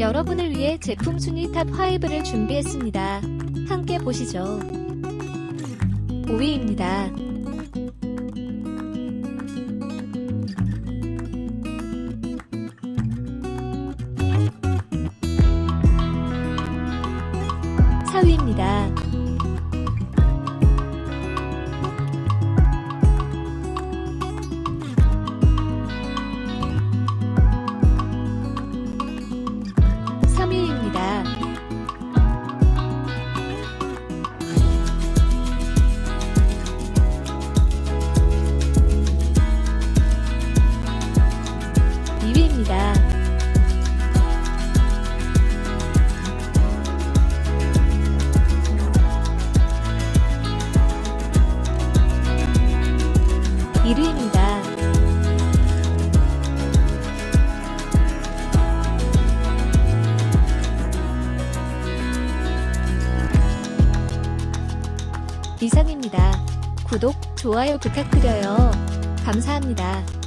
여러분을 위해 제품 순위 탑 5를 준비했습니다. 함께 보시죠. 5위입니다. 사위입니다 1위입니다. 이상입니다. 구독, 좋아요 부탁드려요. 감사합니다.